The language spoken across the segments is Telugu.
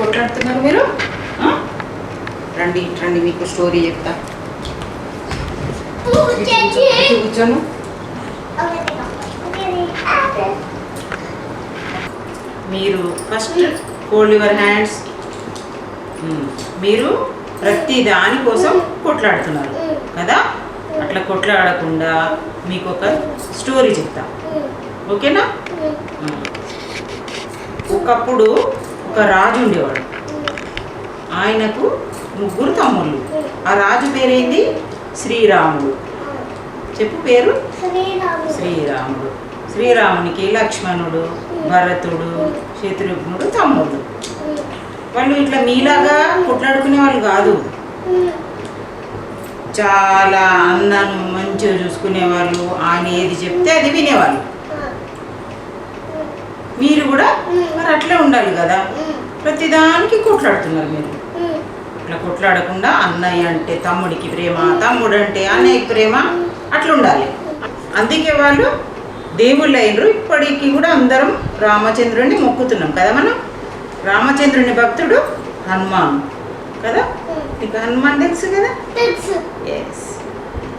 కొట్లాడుతున్నారు మీరు? రండి రండి మీకు స్టోరీ చెప్తా. కూర్చోను. మీరు ఫస్ట్ హోల్డ్ యువర్ హ్యాండ్స్ మీరు ప్రతి దాని కోసం కొట్లాడుతున్నారు కదా? అట్లా కొట్లాడకుండా మీకు ఒక స్టోరీ చెప్తా. ఓకేనా. ఒకప్పుడు ఒక రాజు ఉండేవాడు. ఆయనకు ముగ్గురు తమ్ముళ్ళు. ఆ రాజు పేరేంది? శ్రీరాముడు. చెప్పు పేరు? శ్రీరాముడు. శ్రీరామునికి లక్ష్మణుడు భరతుడు శత్రుఘ్నుడు తమ్ముడు. వాళ్ళు ఇట్లా మీలాగా కొట్లాడుకునే వాళ్ళు కాదు. చాలా అన్నను మంచిగా చూసుకునేవాళ్ళు. ఆయన ఏది చెప్తే అది వినేవాళ్ళు. మీరు కూడా మరి అట్లే ఉండాలి కదా. ప్రతిదానికి కొట్లాడుతున్నారు మీరు. అట్లా కొట్లాడకుండా అన్నయ్య అంటే తమ్ముడికి ప్రేమ తమ్ముడు అంటే అన్నయ్యకి ప్రేమ అట్లా ఉండాలి. అందుకే వాళ్ళు దేవుళ్ళు అయినరు. ఇప్పటికీ కూడా అందరం రామచంద్రుడిని మొక్కుతున్నాం కదా మనం. రామచంద్రుని భక్తుడు హనుమాన్ కదా? నీకు హనుమాన్ తెలుసు కదా? ఎస్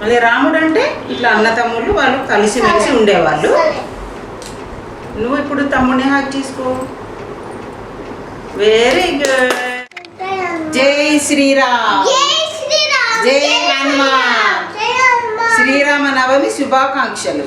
మళ్ళీ రాముడు అంటే ఇట్లా అన్న తమ్ముళ్ళు వాళ్ళు కలిసిమెలిసి ఉండేవాళ్ళు. నువ్వు ఇప్పుడు తమ్ముడిని హాక్ చేసుకో వెరీ గుడ్ జై శ్రీరామ్. జై హనుమాన్. శ్రీరామ నవమి శుభాకాంక్షలు.